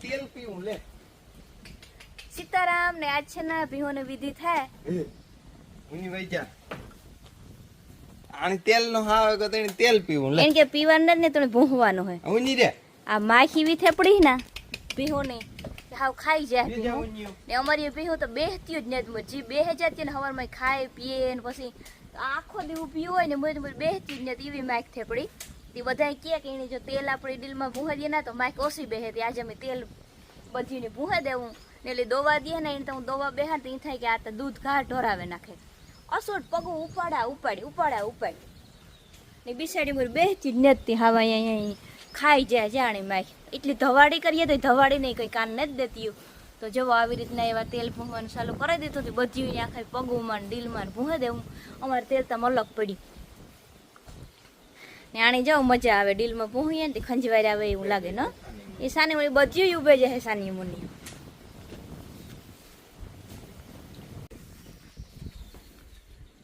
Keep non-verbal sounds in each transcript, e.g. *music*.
તેલ પીવું લે સીતારામ ને આજ છે ને ભીહોને વિધિ થાય. ઉની વઈ જા. આની તેલ નો હાવે કે તેની તેલ પીવું લે. એને કે પીવાનું ને તને ભૂંહવાનું હોય. ઉની રે. આ માખી વી પડી ના. ભીહોને. હાવ ખાઈ જાય ને અમારી ભીહો તો બેહતી જ નથી જી બેહે જતી ને હવારમાં ખાય પીએ ને પછી આખો દી ઊભી હોય ને મોજ મોજ બેહતી જ નથી એવી માખ થેપડી તે બધા કહે કે એની જો તેલ આપણી ડીલમાં દે ના તો માઇક ઓછી બેહે. તે આજે અમે તેલ બધીને ભૂહે દેવું. ને એટલે દોવા દઈએ ને એને તો હું દોવા બેહા તો એ થાય કે આ તો દૂધ ઘા ઢોરાવે નાખે. અસોટ પગું ઉપાડા, ઉપાડી ઉપાડા, ઉપાડી. ને બિસાડી મોર બેહતી જ નથી હવા અહીંયા ખાઈ જાય જાણે માખ એટલી ધવાડી કરીએ તો ધવાડી નહીં કંઈ કાન નથી દેતી તો જો આવી રીતના એવા તેલ ભૂંગવાનું ચાલુ કરી દીધું બધી આખા પગુમાં ડીલમાં ને દેવું. અમારે તેલ તો અલગ પડી. આણી જાવ મજા આવે ડીલમાં પૂહીએ ને તે ખંજવારી આવે એવું લાગે ને? એ સાની વળી બધી ઉભે જાય સાની મુની.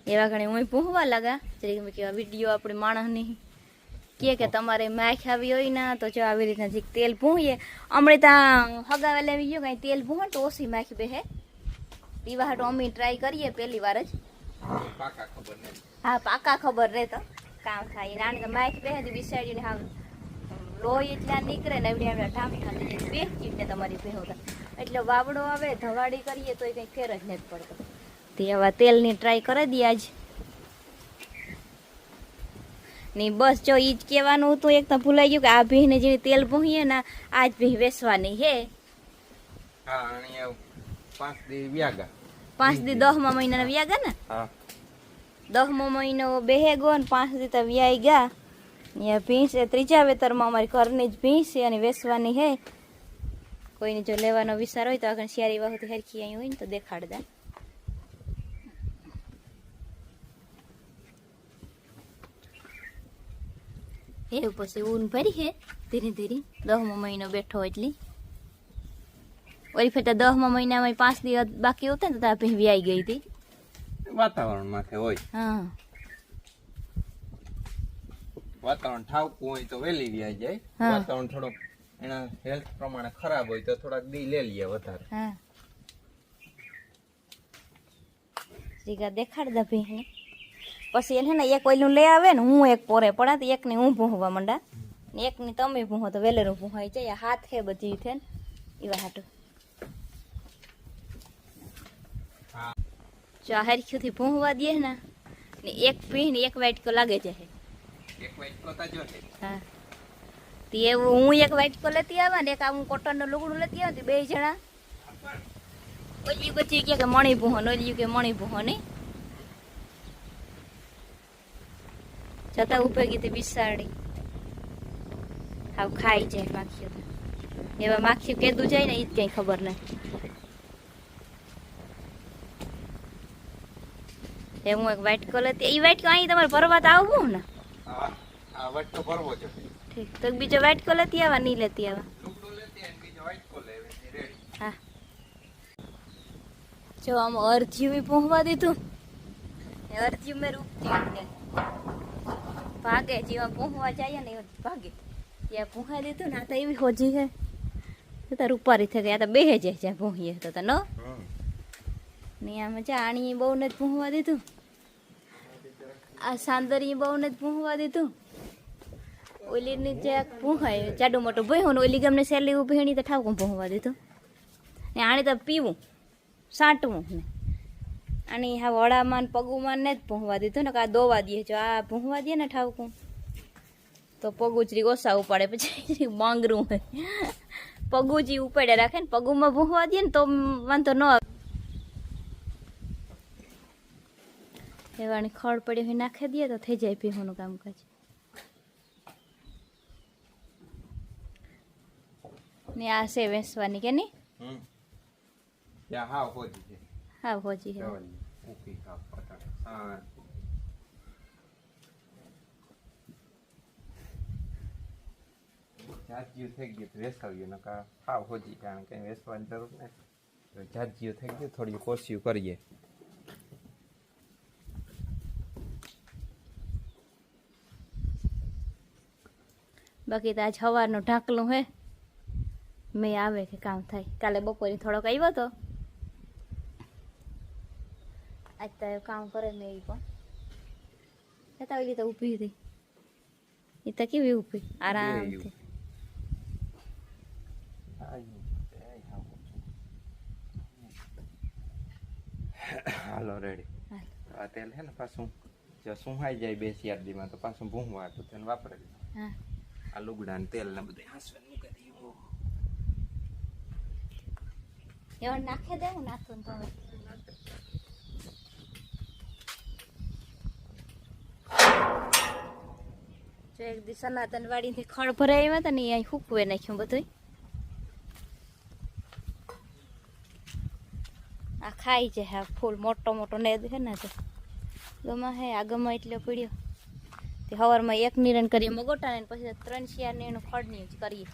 એવા ઘણી હું પૂહવા લાગા જરીક મેં કેવા વીડિયો આપણે માણસની કે કે તમારે માખ આવી હોય ને તો જો આવી રીતના જીક તેલ પૂહીએ અમને ત્યાં હગાવે લેવી ગયો કાંઈ તેલ ભૂંહે તો ઓછી માખ બેહે. પીવા હાટું અમે ટ્રાય કરીએ પહેલી વાર જ. હા પાકા ખબર રહે તો કામ થાય. રાણી તો માઇક બેહે બિસાડીને હાવ લોહી એટલા નીકળે ને એવડી એવડા ઠામ ખાલી બે ચીટને તમારી ભેહો એટલે વાવડો આવે ધવાડી કરીએ તો કંઈ ફેર જ નથી પડતો. તે આવા તેલની ટ્રાય કરી દઈએ આજ. ને બસ જો ઈ જ કહેવાનું હતું એક તો ભૂલાઈ ગયું કે આ ભીને જે તેલ ભૂહીએ ને આજ ભીહ વેસવાની હે. પાંચ દી વ્યાગા. પાંચ દી દહમા મહિનાના વ્યાગા ને? હા. દહમો મહિનો બેહે ગયો ને પાંચ દી વ્યાઈ ગયા. ને ભીંસ એ ત્રીજા વેતરમાં અમારી ઘરની જ ભીંસ છે અને વેસવાની હે. કોઈને જો લેવાનો વિચાર હોય તો આગળ શિયારી વાહુથી હરખી અહીં હોય ને તો દેખાડ દે. એવું પછી ઊન ભરી હે. ધીરે ધીરે દહમો મહિનો બેઠો એટલી. ઓલી ફેટા દસમા મહિનામાં પાંચ દિવસ બાકી હોતા ને તો ત્યાં ભીં વ્યાઈ ગઈ હતી. વાતાવરણ માથે હોય. વાતાવરણ ઠાવકું હોય તો વેલી વ્યાઈ જાય. વાતાવરણ થોડોક એના હેલ્થ પ્રમાણે ખરાબ હોય તો થોડાક દી લે લઈએ વધારે. જીગા દેખાડ દે ભીને પછી એને ને એક ઓઈલું લઈ આવે ને હું એક પોરે પડા તો એકની હું ભૂંહવા માંડા. ને એકની તમે ભૂંહો તો વેલેરું ભૂંહાઈ જાય. હાથ હે બધી છે ને. એવા હાટું હા. જો આ હરખ્યુંથી ભૂંહવા દે ને ને એક પી ને એક વાટકો લાગે છે. એક વાઈટ તાજો છે. હા. તે એવું હું એક વાટકો લેતી આવા ને એક આ હું કોટનનું લુગડું લેતી આવું બે જણા. ઓલી બધી કે કે મણી ભૂહો ને ઓલી કે મણી ભૂહો નહીં જતા ઉપયોગી તે બિસાડી હાવ ખાઈ જાય માખીઓ એવા માખીઓ કેદું જાય ને એ જ કઈ ખબર નહીં એ હું એક વાઇટ કલર એ વાઇટ અહીં તમારે ભરવા તો આવવું ને? હા આ વાઈટ તો ભરવો છે. ઠીક તો બીજો વાઇટ કલર લેતી આવા નહીં લેતી આવા? લુગડો લેતી અને બીજો વાઈટ કો લે રેડી હા. જો આમ અરજી પહોંચવા દીધું. એ અરજી મેં રૂપતી હતી. ભાગે જીવા પહોંચવા જાય ને એ ભાગે. ત્યાં પહોંચાઈ દીધું ને આ તો એવી હોજી છે. તો તાર ઉપારી થઈ ગયા તો બેહે જાય જ્યાં પહોંચીએ તો તને ને આમ ચાણી બહુ નથી જ પહોંચવા દીધું. આ સાંદરી બહુ નથી જ પહોંચવા દીધું. ઓલીની જે પહોંચાય જાડું મોટું ભયું ને ઓલી ગમને સહેલી એની તો ઠાકું પહોંચવા દીધું. ને આણે તો પીવું, સાંટવું ને. અને હા વડામાં પગુમાં ને જ પહોંવા દીધું ને, કે આ દોવા દે જો આ પહોંચવા દે ને ઠાવકું. તો પગુચરી ઓછા ઉપાડે, પછી માંગરું હોય. પગુજી ઉપાડે રાખે ને, પગુમાં ભૂંહવા દે ને તો વાંધો ન આવે. એવાની ખડ પડી હોય નાખી દે તો થઈ જાય પીવાનું કામકાજ. ને આ છે વેસવાની કે નહીં? હમ. ત્યાં હાવ હોજી છે. હા હોજી હે જવાની ઊભી હાવ પટાક હા જાજ્યું થઈ ગયું તો વેસાવ્યું નકા હાવ હોજી કારણ કે વેસવાની જરૂર નથી. જાજ્યું થઈ ગયું થોડી કોશિયું કરીએ. બાકી તો આજ સવારનું ઢાંકલું હે. મેં આવે કે કામ થાય. કાલે બપોરે થોડોક આવ્યો તો. આજ તો કામ કરે ને એ પણ છતાં ઓલી તો ઊભી હતી એ તો કેવી ઊભી? આરામથી. હાલો રેડી. આ તેલ હે ને પાછું જો સુહાઈ જાય બે શિયાળીમાં તો પાછું ભૂંગવા તો તેને વાપરે હા. આ લુગડા ને તેલ ને બધું. હાસવે મૂકી દઈએ એવણ નાખે દેવું નાખતું ને તો. જો એક દી સનાતન વાડીથી ખડ ભરાઈ આવ્યા હતા ને અહીં હુકવે નાખ્યું બધું આ ખાઈ છે હા ફૂલ મોટો મોટો ને છે ને તો ગમા હે આ ગમા એટલે પીડ્યો તે હવારમાં એક નિરણ કરીએ મગોટા ને પછી ત્રણ શિયાર ને એનું ખડની જ કરીએ.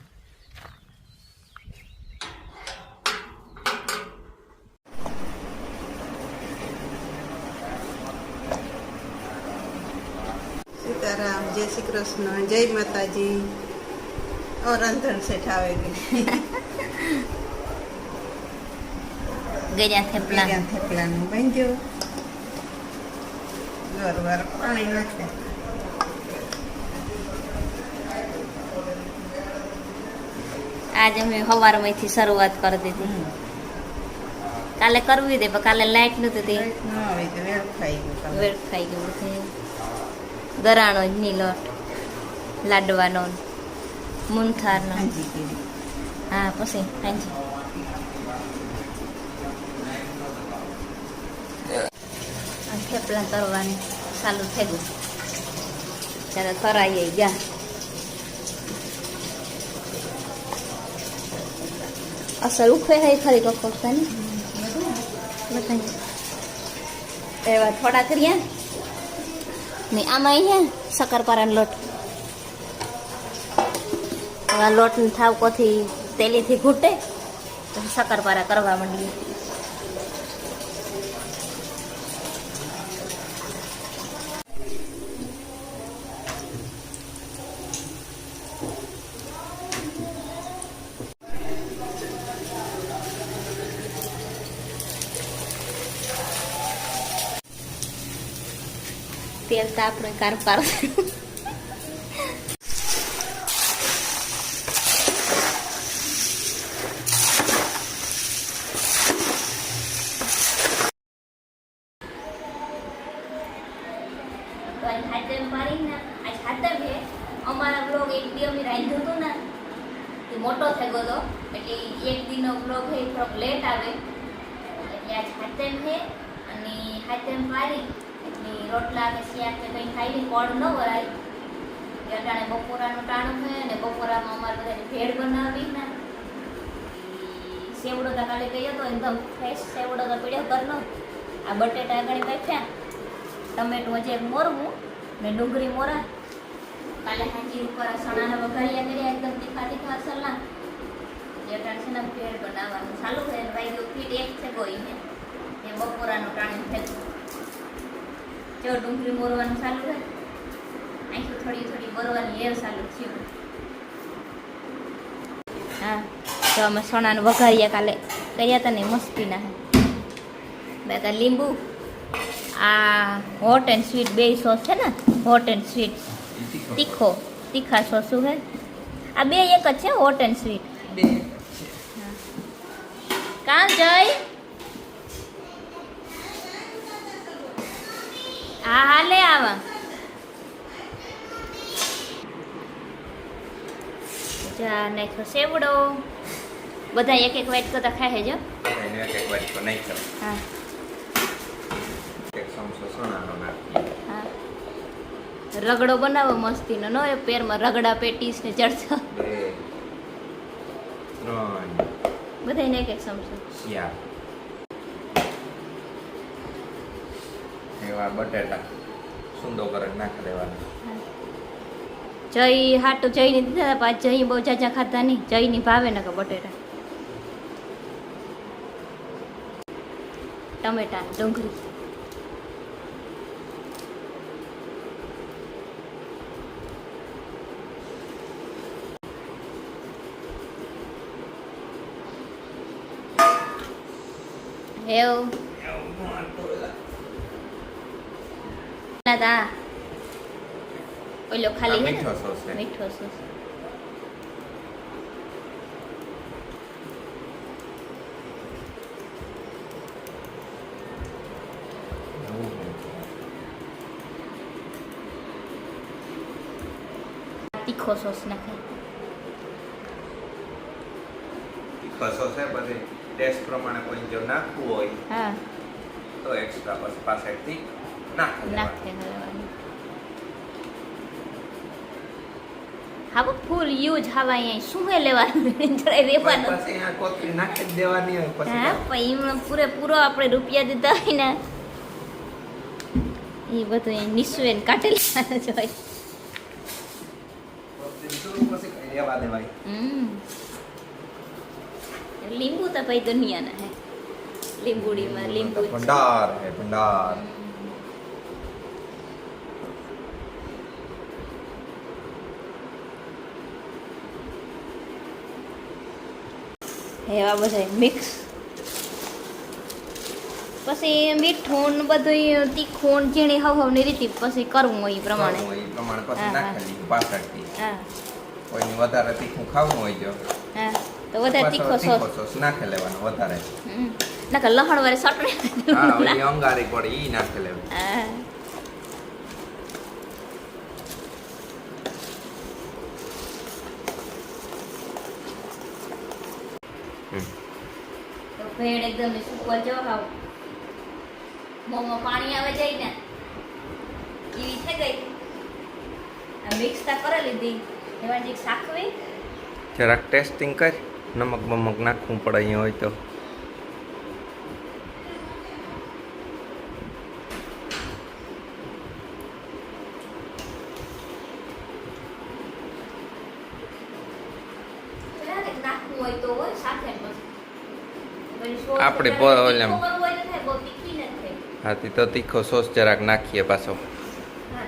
સીતારામ જય શ્રી કૃષ્ણ જય માતાજી. ઓ રંધણ શેઠ આવે ગળ્યા થેપલા. થેપલા નું બાંધ્યો ગોર વાર પાણી નાખે. આજે અમે સવારમાંથી શરૂઆત કરી દીધી. કાલે કરવી દે પણ કાલે લાઈટ નહોતી તે ન વેળ ખાઈ ગયું ગરાણો જ નીલોટ લાડવાનો મૂનથારનો હા પછી હાજી. થેપલા કરવાની ચાલુ થઈ ગયું ત્યારે કરાઈ ગયા. અસર ઉખે હે ખરી કપકતાની ને એવા થોડા કરીએ ને આમાં અહીંયા શક્કરપારાનો લોટ લોટને થાવ તેલીથી ઘૂંટે તો શક્કરપારા કરવા માંડીએ તેલ તો આપણે કાર પાર અમારા બ્લોગ એક દી અમે રાંધ્યું હતો ને, એ મોટો થઈ ગયો હતો. એટલે એક દીનો બ્લોગ એ થોડોક લેટ આવે. એટલે આજ હાથેમ છે અને હાથેમ પાડી રોટલા કે શિયાળ કે કંઈ ખાઈને કોડ ન વરાય. અટાણે બપોરાનું ટાણું થયું અને બપોરામાં અમારે બધાને ભેળ બનાવી ને સેવડો તો કાલે કહ્યો હતો એકદમ ફ્રેશ સેવડો તો પીડ્યો કરનો આ બટેટા આગળ બેઠ્યા ટમેટું હજી મોરવું ને ડુંગળી મોરા કાલે હાજી ઉપર સણાના વઘારિયા કર્યા એકદમ તીખા તીખા જે અટાણે છે ને ભેળ બનાવવાનું ચાલુ છે ને ભાઈ ફીટ એક છે ગોઈ ને એ બપોરાનું ટાણું થયું જો ડુંગળી મોરવાનું ચાલુ છે અહીંથી થોડી થોડી મોરવાની એર ચાલુ થયું. હા તો અમે સોનાનું વઘારીયા કાલે. કર્યા હતા ને મસ્તીના. બે લીંબુ આ હોટ એન્ડ સ્વીટ બે સોસ છે ને હોટ એન્ડ સ્વીટ તીખો તીખા સોસ શું છે આ બે એક જ છે હોટ એન્ડ સ્વીટ કામ જય હા હા લે આવા. જા નાખ્યો સેવડો. બધા એક એક વાઈટ કરતા ખાય જો એક એક વાટકો નાખ્યો. હા. એક ચમચો સોનાનો નાખીએ હા. રગડો બનાવો મસ્તીનો નો એ પેરમાં રગડા પેટીસ ને ચડતો ત્રણ. બધાને એક એક ચમચો શિયાળ. એવા બટેટા સુંદો કરીને નાખી દેવાનો. જઈ હાટું જઈને દીધા હતા જઈ બહુ જાજા ખાતા નહીં. જય જઈની ભાવે ને કે બટેટા. ટમેટા ડુંગળી. એવું. દાદા ઓલો ખાલી મીઠો સોસ છે. મીઠો સોસ. તીખો સોસ નાખે. તીખો સોસ છે પછી ટેસ્ટ પ્રમાણે કોઈ જો નાખવું હોય હા. તો એક્સ્ટ્રા પછી પાછળથી નાખી નાખે હળવાનું હા ફૂલ યુઝ હવા અહીંયા શું હે લેવાનું જરાય રેવાનું પછી આ કોથળી નાખી જ દેવાની હોય પછી હા પણ એમાં પૂરેપૂરો આપણે રૂપિયા દીધા હોય ને એ બધું અહીં નિસ્વે ને કાઢેલા જ હોય લીંબુ તો ભાઈ દુનિયાના હે લીંબુડીમાં લીંબુ ભંડાર હે ભંડાર એવા બધા મિક્સ પછી મીઠું ને બધું તીખું ઝીણી હવ હવની રીતે પછી કરવું હોય એ પ્રમાણે. એ પ્રમાણે પછી હા, હા. નાખી પાછળથી. હા. કોઈને વધારે તીખું ખાવું હોય જો. હા તો વધારે તીખો સોસ. સોસ નાખી લેવાનો વધારે. નાખે લહણ વાળી ચટણી હા *laughs* એ અંગારી પડે એ નાખી લેવાનું. હા. ભેળ એકદમ સુકવા જો હાવ મોંમાં પાણી આવે જાય ને એવી થઈ ગઈ. આ મિક્સ તા કરી લીધી. એમાં જે સાખવી જરાક ટેસ્ટિંગ કર. નમક બમક નાખવું પડે અહીંયા હોય તો ક્યારેક નાખવું હોય તો હોય સાથે જ પછી. પછી સોસ આપણે ઓલામ. તીખું તો તીખી નથી થાય. હાથી તો તીખો સોસ જરાક નાખીએ પાછો હા,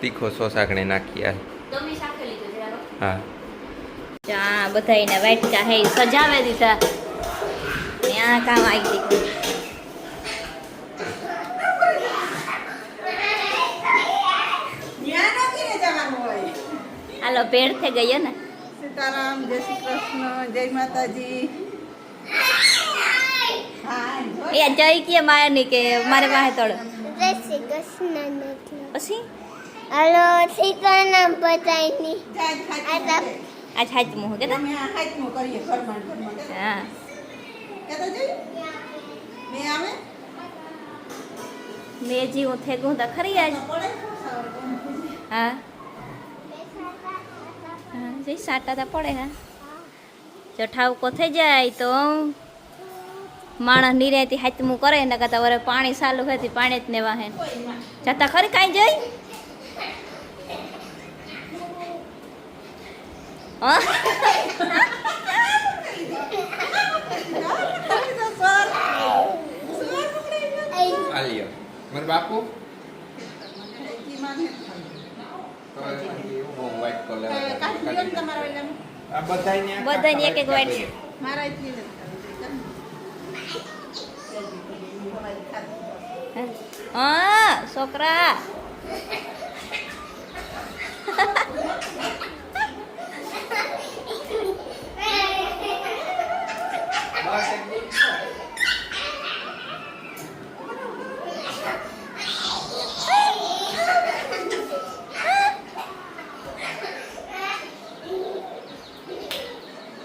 તીખું સોસ આગળ નાખીએ હાલ. તમે શાકે લીધું જરાક. હા ચા બધા એના વાટકા હે સજાવે દીધા ત્યાં કામ આવી દીધું હાલો ભેડ થઈ ગયો ને સીતારામ જય શ્રી કૃષ્ણ જય માતાજી હા જો. એ જઈ કે માયા ની કે મારે વાહે તળ જય શ્રી કૃષ્ણ નથી પછી હલો સીતારામ પતાઈની જાજ આ ખાતી તો- છે. આ છાજ મું કે અમે આ હાથમાં કરીએ ઘરમાં ને ઘરમાં. હા કહેતો જોઈ? મેં આવે મેં જીવું થેગું તો ખરી આજ તો પડે ને સવારે કોણ પૂછે? હા હા જઈ સાટા તો પડે હા જો ઠાવકો થઈ જાય તો માણસ નિરાયતી હાથમું કરે ને કરતા વરે પાણી ચાલુ હોય પાણી જ ને વાહે જતા ખરી કાંઈ જઈ મારે બાપુ. વ્હાઈટ કલર ને. આ બધાયને આખા બધાયને એક એક. કરીએ. મારા એટલી નથી હા છોકરા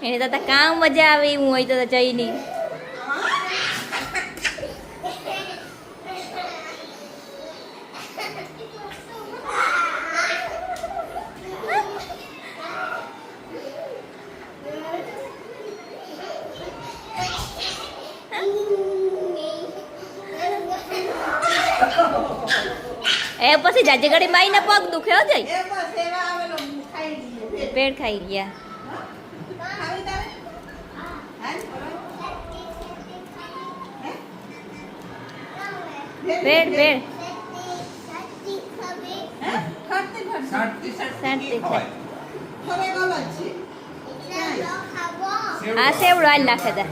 એને તો કામ મજા આવે એવું હોય તો જઈ નહીં એ પછી જાજે ઘડી માઈને પગ દુખે હો જઈ. પેટ ખાઈ ગયા ખાવી તારે? ચાલો ખાવો આ સેવડો. આજ નાખે તા.